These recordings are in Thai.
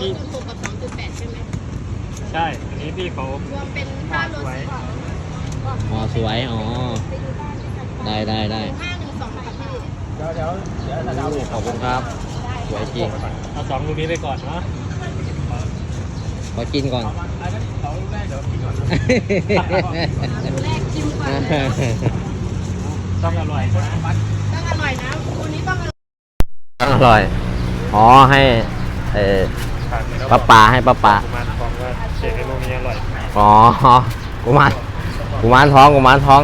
พี่จุดหกกับสองจุดแปดใช่ไหมใช่ อันนี้พี่เขารวมเป็นห้าโลสิบอ๋อสวย อ๋อ ได้ได้ได้ห้าหนึ่งสองค่ะพี่เดี๋ยวเดี๋ยวเดี๋ยวเราโอ้ขอบคุณครับ สวยจริง เอาสองลูกนี้ไปก่อนเนาะขอกินก่อน เอามาอันนั้นสองลูกแรกเดี๋ยวพี่ก่อนอันแรกชิมก่อนเลยต้องอร่อยนะต้องอร่อยนะคุณนี้ต้องอร่อย อร่อย อ๋อ ให้ เอ่อ ผ่านไปแล้วป้าปาให้ป้าปากุมารทองว่าเชฟให้ลูกนี้อร่อยอ๋อกุมารกุมารท้องกุมารท้อง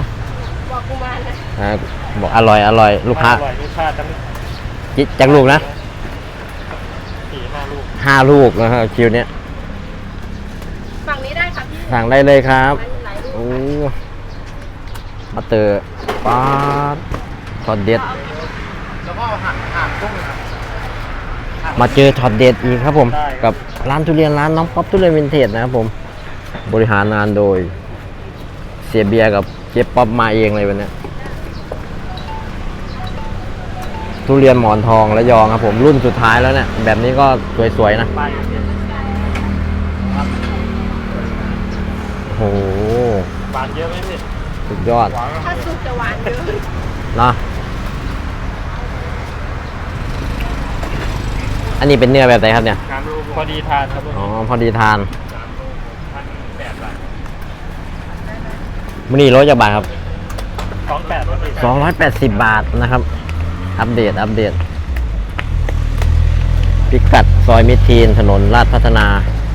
บอกกูมานะอ่าบอกอร่อยอร่อย ลูกค้าอร่อยลูกค้าทั้งจิจังลูกนะสี่ห้าลูกห้าลูกนะครับคิวเนี้ยฝั่งนี้ได้ค่ะพี่สั่งได้เลยครับมันหลายลูกโอ้มาเตอร์ป๊าดช็อตเด็ด แล้วก็หั่นหั่นกุ้งครับ มาเจอช็อตเด็ดอีกครับผม กับร้านทุเรียนร้านน้องป๊อปทุเรียนวินเทจนะครับผม บริหารงานโดย เสียเบียร์กับเจ๊ป๊อปมาเองเลยวันเนี้ยทุเรียนหมอนทองและยองครับผมรุ่นสุดท้ายแล้วเนี่ย แบบนี้ก็สวยๆนะป้ายอย่างเดียวโอ้โหหวานเยอะไหมพี่สุดยอดหวานถ้าสุกจะหวานเยอะเนาะ อันนี้เป็นเนื้อแบบไหนครับเนี่ยงานลูกพอดีทานครับลูกอ๋อ พอดีทานสามลูกพันแปดบาทมือนี้รถจะบาทครับสองแปดครับพี่280บาทนะครับ อัปเดต อัปเดต พิกัดซอยมิตรทีน ถนนลาดพัฒนา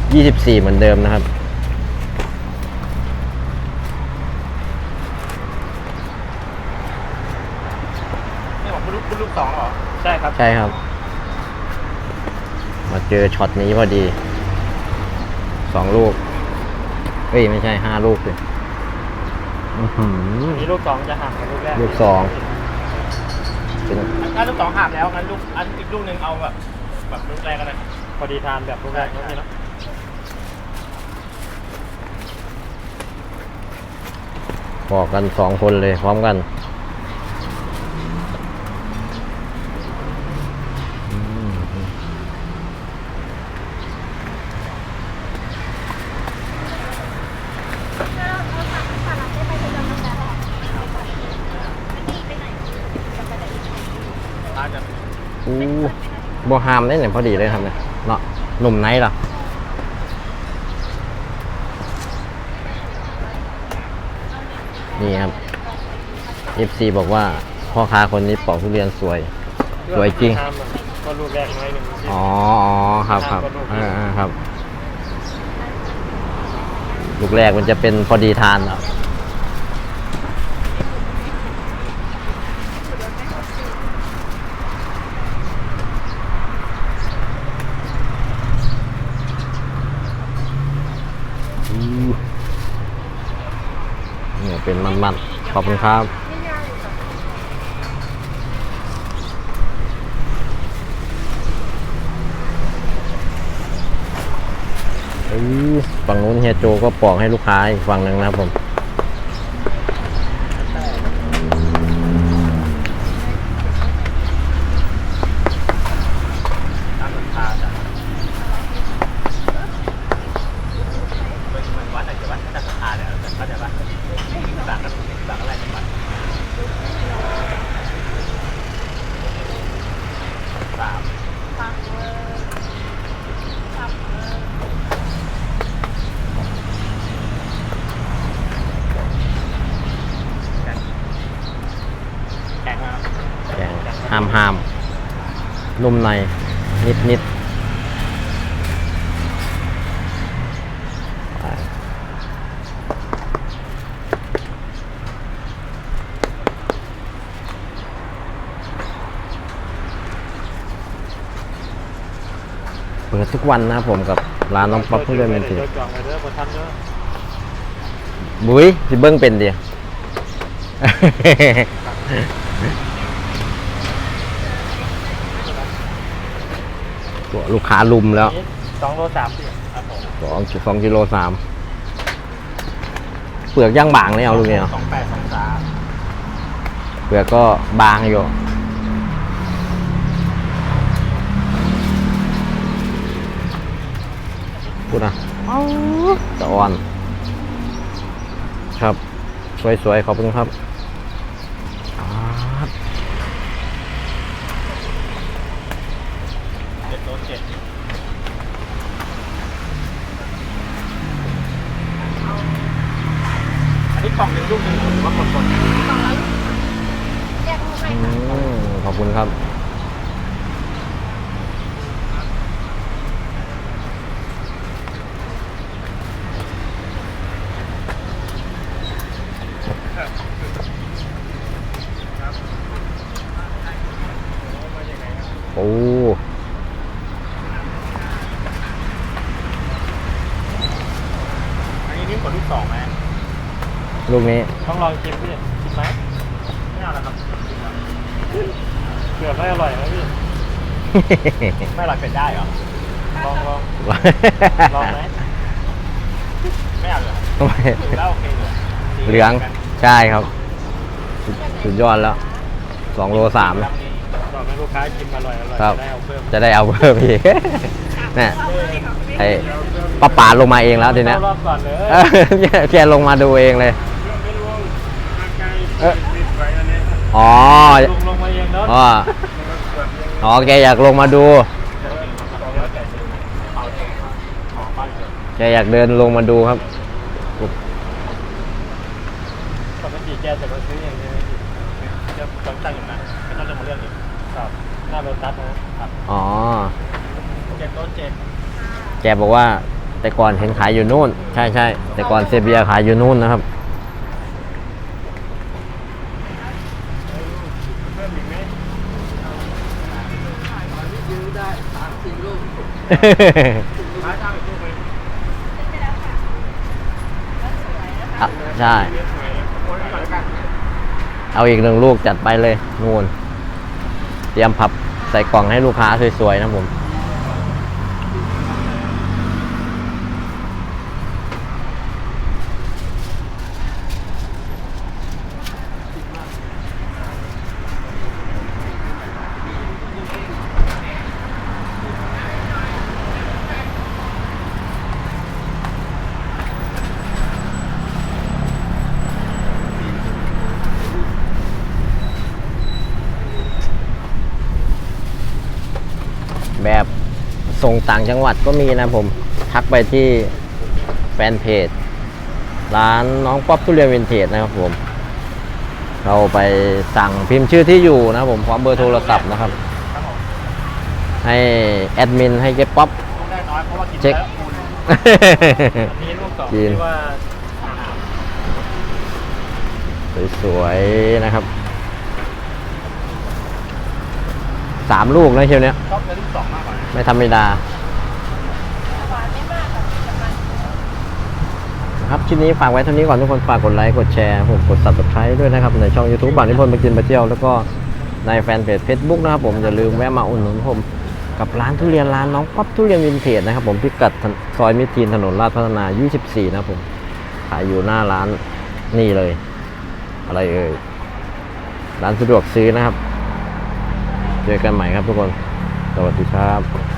24 เหมือนเดิมนะครับนี่ของคุณลูกคุณลูกสองเหรอ ใช่ครับ ใช่ครับ มาเจอช็อตนี้พอดีสองลูกเฮ้ย ไม่ใช่ห้าลูกเลยอื้อหือนี่ลูกสองจะห่างกับลูกแรกลูกสองเป็นถ้าลูกสองห่างแล้วงั้นลูกอันอีกลูกหนึ่งเอาแบบแบบลูกแรกก็ได้พอดีทานแบบลูกแรกเนอะพี่เนาะบอกกันสองคนเลยพร้อมกันอืม ทานแบบ อู้ บัวฮามได้เนี่ยพอดีเลยครับเนี่ยเนาะหนุ่มไนท์เหรอนี่ครับ FC บอกว่าพ่อค้าคนนี้ปอกทุเรียนสวย สวยจริงทานแบบก็ลูกแรกน้อยหนึ่งพี่อ๋ออ๋อครับครับอ่าอ่าครับ ลูกแรกมันจะเป็นพอดีทานเหรออู้ เป็นมันๆ ขอบคุณครับเอ้ยฝั่งนู้นเฮียโจก็ปอกให้ลูกค้าอีกฝั่งหนึ่งนะครับผมราคาจ้ะมันวัด แต่จะวัดแต่ราคาเนี่ยเข้าใจปะต่างกันต่างอะไรกันบ้างสามแข็งนะครับแกงหามหามนุ่มในนิดนิดไปเปิด ทุกวันนะครับผมกับร้านน้องป๊อปทุเรียนเมนติจดจองเลยเด้อบ่ทันเด้อบุ้ยสิเบิ้งเป็นเดียลูกค้าลุมแล้วนี่สองโลสามสิบครับผมสองสองกิโลสามเปลือกย่างบางเลยเอาลูกเนี่ยสองแปดสองสามเปลือกก็บางอยู่ นะตะออน ครับ สวยๆ ขอบคุณครับอ่าเจ็ดโต๊ะเจ็ดอันนี้กล่องหนึ่งลูกหนึ่งหรือว่ากดกดกล่องละแยกลูกให้อืค่ะมขอบคุณครับ โอ้ อันนี้นิ่มกว่าลูกสองไหม ลูกนี้ต้องลองชิมพี่ชิมไหมไม่เอาแล้วครับเผื่อไม่อร่อยนะพี่ไม่อร่อยเป็นได้เหรอลองลองลองไหมไม่เอาเลยแล้วโอเคเลยเหลืองใช่ครับ สุดสุดยอดแล้วสองโลสามลองให้ลูกค้าชิมอร่อยอร่อยครับได้เอาเพิ่มจะได้เอาเพิ่มอีกนี่ไอ้ป้าป๋าลงมาเองแล้วทีเนี้ยรอบก่อนเลยเออแกแกลงมาดูเองเลย เอออ๋อลงลงมาเองแล้วอ๋ออ๋อแกอยากลงมาดูแกอยากเดินลงมาดูครับปกติแกจะมาซื้ออย่างนี้จะต้องตั้งอยู่นะไม่ต้องจะมาเลือกอีกครับหน้าโรตัสนะครับอ๋อเจ็ดโต๊ะเจ็ดแกบอกว่าแต่ก่อนเห็นขายอยู่นู่น ใช่ใช่แต่ก่อนเซเบียขายอยู่นู่นนะครับ เพิ่มอีกไหม ม้าจ้าง อะใช่เอนไปก่อนแล้วกันเอาอีกหนึ่งลูกจัดไปเลย นู่น เตรียมพับใส่กล่องให้ลูกค้าสวยๆนะผม แบบส่งต่างจังหวัดก็มีนะผม ทักไปที่แฟนเพจ ร้านน้องป๊อปทุเรียนวินเทจนะครับผม เราไปสั่งพิมพ์ชื่อที่อยู่นะครับผมพร้อมเบอร์โทรศัพท์นะครับครับผมให้แอดมินให้เก็บป๊อปลูกได้น้อยเพราะว่ากินเช็คแล้วคุณอันนี้ลูกสองกินที่ว่าสวยๆนะครับ สามลูกนะเชียวเนี้ยชอบเนื้อลูกสองมากกว่านะไม่ธรรมดาหวานไม่มากค่ะจะมันนะครับชิ้นนี้ฝากไว้เท่านี้ก่อนทุกคนฝากกดไลค์กดแชร์ผมกด subscribe ด้วยนะครับ ในช่อง YouTube บ่าวนิพนธ์มากินมาเที่ยวแล้วก็ในแฟนเพจ Facebook นะครับผมอย่าลืมแวะมาอุดหนุนผมกับร้านทุเรียนร้านน้องป๊อปทุเรียนวินเทจนะครับผมพิกัดซอยมิตรทีนถนนลาดพัฒนา 24 นะครับผมขายอยู่หน้าร้านนี่เลย อะไรเอ่ยร้านสะดวกซื้อนะครับ เจอกันใหม่ครับทุกคน สวัสดีครับ